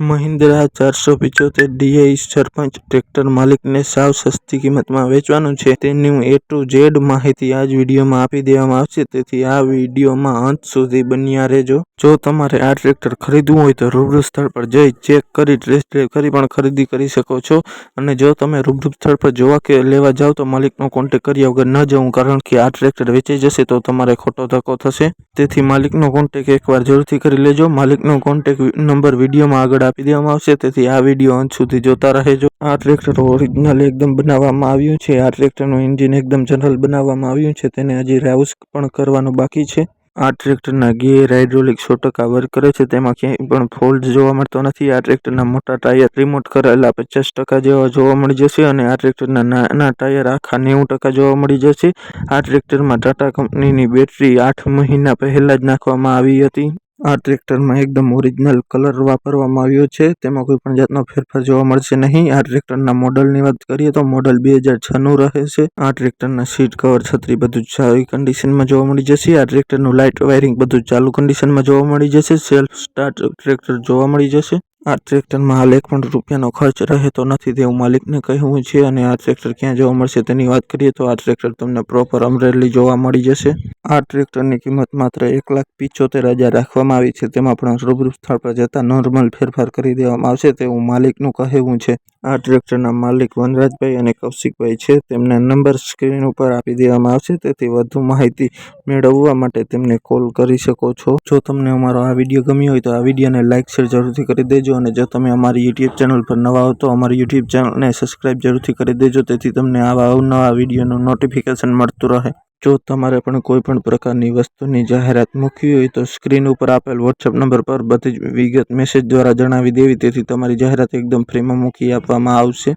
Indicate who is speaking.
Speaker 1: મહિન્દ્રા ચારસો પિચોતેર ડીઆઈ સરપંચ ટ્રેક્ટર માલિકને સાવ સસ્તી કિંમતમાં વેચવાનું છે. તેની એ ટુ ઝેડ માહિતી આ જ વિડીયોમાં આપી દેવામાં આવશે. તેથી આ વિડીયોમાં અંત સુધી બન્યા રહેજો. જો તમારે આ ટ્રેક્ટર ખરીદવું હોય તો રૂબરૂ સ્થળ પર જઈ ચેક કરી ટેસ્ટ ડ્રાઈવ કરી પણ ખરીદી કરી શકો છો. અને જો તમે રૂબરૂ સ્થળ પર જોવા કે લેવા જાઓ તો માલિકનો કોન્ટેક્ટ કર્યા વગર ન જવું, કારણ કે આ ટ્રેક્ટર વેચાઈ જશે તો તમારે ખોટો ધક્કો થશે. તેથી માલિકનો કોન્ટેક એકવાર જરૂરથી કરી લેજો. માલિકનો કોન્ટેક નંબર વિડીયોમાં આગળ આપી દેવામાં આવશે. તેથી આ વીડિયો અંત સુધી જોતા રહેજો. આ ટ્રેક્ટર ઓરિજિનલ એકદમ બનાવવામાં આવ્યું છે. આ ટ્રેક્ટરનું એન્જિન એકદમ જનરલ બનાવવામાં આવ્યું છે. તેને હજી રાઉસ પણ કરવાનું બાકી છે. આ ટ્રેક્ટરના ગિયર હાઇડ્રોલિક સો ટકા વર્ક કરે છે. તેમાં ક્યાંય પણ ફોલ્ટ જોવા મળતો નથી. આ ટ્રેક્ટરના મોટા ટાયર રિમોટ કરેલા પચાસ ટકા જેવા જોવા મળી જશે અને આ ટ્રેક્ટરના નાના ટાયર આખા નેવું ટકા જોવા મળી જશે. આ ટ્રેક્ટરમાં ટાટા કંપનીની બેટરી આઠ મહિના પહેલા જ નાખવામાં આવી હતી. આ ટ્રેક્ટરમાં એકદમ ઓરિજિનલ કલર વાપરવામાં આવ્યો છે. તેમાં કોઈ પણ જાતનો ફેરફાર જોવા મળશે નહીં. આ ટ્રેક્ટરના મોડલની વાત કરીએ તો મોડલ બે હજાર છનું રહે છે. આ ટ્રેક્ટરના સીટ કવર છત્રી બધું સારી કન્ડિશનમાં જોવા મળી જશે. આ ટ્રેક્ટરનું લાઇટ વાયરિંગ બધું ચાલુ કન્ડિશનમાં જોવા મળી જશે. સેલ્ફ સ્ટાર્ટ ટ્રેક્ટર જોવા મળી જશે. આ ટ્રેક્ટરમાં હાલ એક પણ રૂપિયાનો ખર્ચ રહેતો નથી તેવું માલિકને કહેવું છે અને આ ટ્રેક્ટર ક્યાં જોવા મળશે તેની વાત કરીએ તો આ ટ્રેક્ટર તમને પ્રોપર અમરેલી જોવા મળી જશે. આ ટ્રેક્ટરની કિંમત માત્ર એક લાખ પિચોતેર હજાર રાખવામાં આવી છે. તેમાં પણ રૂબરૂ સ્થળ પર જતાં નોર્મલ ફેરફાર કરી દેવામાં આવશે તેવું માલિકનું કહેવું છે. આ ટ્રેક્ટરના માલિક વનરાજભાઈ અને કૌશિકભાઈ છે. તેમના નંબર સ્ક્રીન ઉપર આપી દેવામાં આવશે. તેથી વધુ માહિતી મેળવવા માટે તેમને કોલ કરી શકો છો. જો તમને અમારો આ વીડિયો ગમ્યો હોય તો આ વિડીયોને લાઇક શેર જરૂરથી કરી દેજો. અને જો તમે અમારી યુટ્યુબ ચેનલ પર નવા હો તો અમારી યુટ્યુબ ચેનલને સબસ્ક્રાઇબ જરૂરથી કરી દેજો, તેથી તમને આવા અવનવા વિડીયોનું નોટિફિકેશન મળતું રહે. જો તમારે પણ કોઈ પણ પ્રકારની વસ્તુની જાહેરાત મૂકવી હોય તો સ્ક્રીન ઉપર આપેલ વોટ્સઅપ નંબર પર બધી જ વિગત મેસેજ દ્વારા જણાવી દેવી, તેથી તમારી જાહેરાત એકદમ ફ્રીમાં મૂકી આપવામાં આવશે.